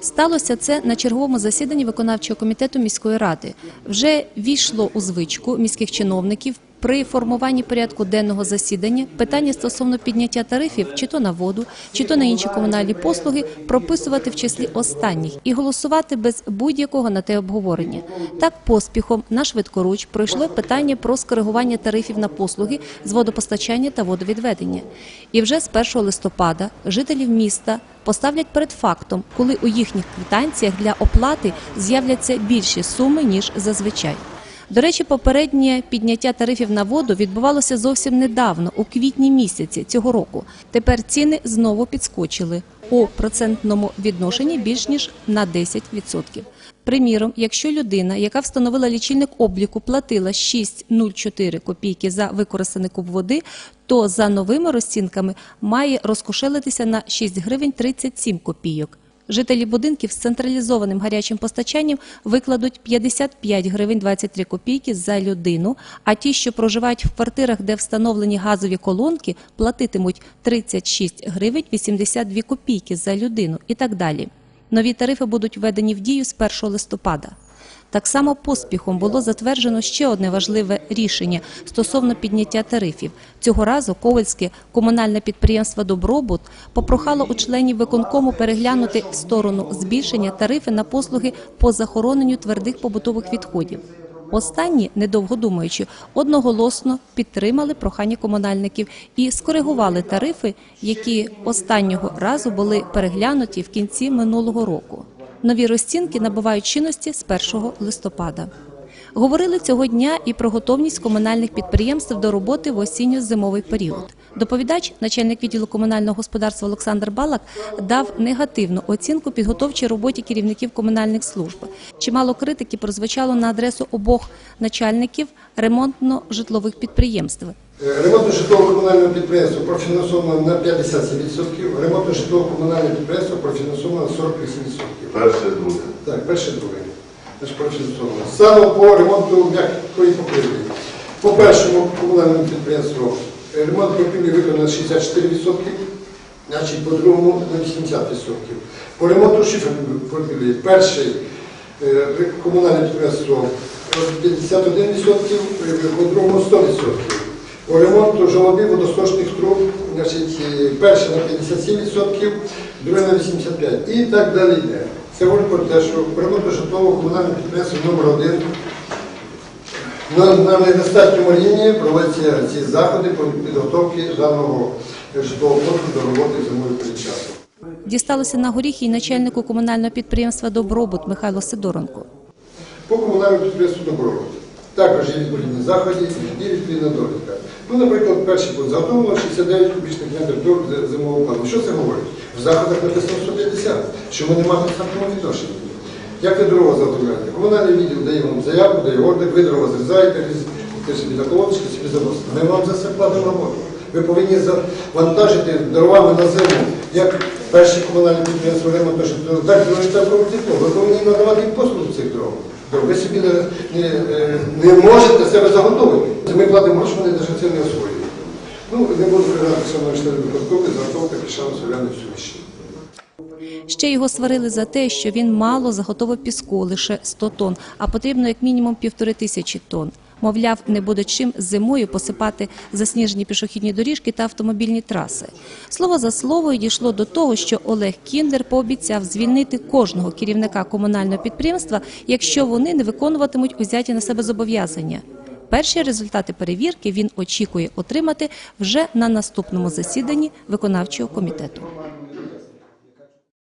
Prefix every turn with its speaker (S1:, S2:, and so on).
S1: Сталося це на черговому засіданні виконавчого комітету міської ради. Вже війшло у звичку міських чиновників при формуванні порядку денного засідання питання стосовно підняття тарифів чи то на воду, чи то на інші комунальні послуги прописувати в числі останніх і голосувати без будь-якого на те обговорення. Так поспіхом на швидкоруч пройшло питання про скоригування тарифів на послуги з водопостачання та водовідведення. І вже з 1 листопада жителів міста поставлять перед фактом, коли у їхніх квитанціях для оплати з'являться більші суми ніж зазвичай. До речі, попереднє підняття тарифів на воду відбувалося зовсім недавно, у квітні місяці цього року. Тепер ціни знову підскочили у процентному відношенні більш ніж на 10%. Приміром, якщо людина, яка встановила лічильник обліку, платила 6,04 копійки за використаний куб води, то за новими розцінками має розкошелитися на 6 гривень 37 копійок. Жителі будинків з централізованим гарячим постачанням викладуть 55 гривень 23 копійки за людину, а ті, що проживають в квартирах, де встановлені газові колонки, платитимуть 36 гривень 82 копійки за людину і так далі. Нові тарифи будуть введені в дію з 1 листопада. Так само поспіхом було затверджено ще одне важливе рішення стосовно підняття тарифів. Цього разу Ковальське комунальне підприємство Добробут попрохало у членів виконкому переглянути в сторону збільшення тарифи на послуги по захороненню твердих побутових відходів. Останні, недовго думаючи, одноголосно підтримали прохання комунальників і скоригували тарифи, які останнього разу були переглянуті в кінці минулого року. Нові розцінки набувають чинності з 1 листопада. Говорили цього дня і про готовність комунальних підприємств до роботи в осінньо-зимовий період. Доповідач, начальник відділу комунального господарства Олександр Балак, дав негативну оцінку підготовчій роботі керівників комунальних служб. Чимало критики прозвучало на адресу обох начальників ремонтно-житлових підприємств.
S2: Ремонтно житлового комунального підприємства профінансовано на 57%, ремонтно житлового комунального підприємства профінансовано на 48%.
S3: Перше, друге.
S2: Так, перше друге. Значить, профінансовано. Саме по ремонту м'якої покрівлі. По першому комунальному підприємству ремонт покрівлі виконано на 64%, значить по другому на 80%. По ремонту шиферної покрівлі перший е, комунальне підприємство 51%, е, по другому 100%. По ремонту жолоби водосточних труб, значить, е, перше на 57%, друге на 85% і так далі йде. Це говорить про те, що ремонту житлового комунального підприємства номер 1 на, на недостатньому рівні проводяться ці заходи по підготовці даного житлового фонду до роботи зимовий перед часу.
S1: Дісталося на горіхи й начальнику комунального підприємства Добробут Михайло Сидоренко.
S2: По комунальному підприємству добробут. Також є відповідні заходи і відповідна довідка. Ну, наприклад, перший пункт заготовлено 69 кубічних метрів з- зимового плану. Що це говорить? В заходах написано 150, що ми не маємо відношення. Як ви дрова заготовляєте? Комунальний відділ дає вам заявку, дає ордер, ви дрова зрізаєте, ви собі на колоночки, собі завозите. Ми вам за це платимо роботу. Ви повинні завантажити дровами на зиму, як перші комунальні підприємства ремонту, так друге та тепло. Ви повинні надавати їм послугу цих дров. Ви собі не, не, е, не можете себе заготовити. Ми платимо гроші, вони навіть це не освоюють. Ну, не буду казати, що на члени виконкомі, заготовка пішла соляни суміші.
S1: Ще його сварили за те, що він мало заготовив піску лише 100 тонн, а потрібно як мінімум півтори тисячі тонн. Мовляв, не буде чим зимою посипати засніжені пішохідні доріжки та автомобільні траси. Слово за слово дійшло до того, що Олег Кіндер пообіцяв звільнити кожного керівника комунального підприємства, якщо вони не виконуватимуть узяті на себе зобов'язання. Перші результати перевірки він очікує отримати вже на наступному засіданні виконавчого комітету.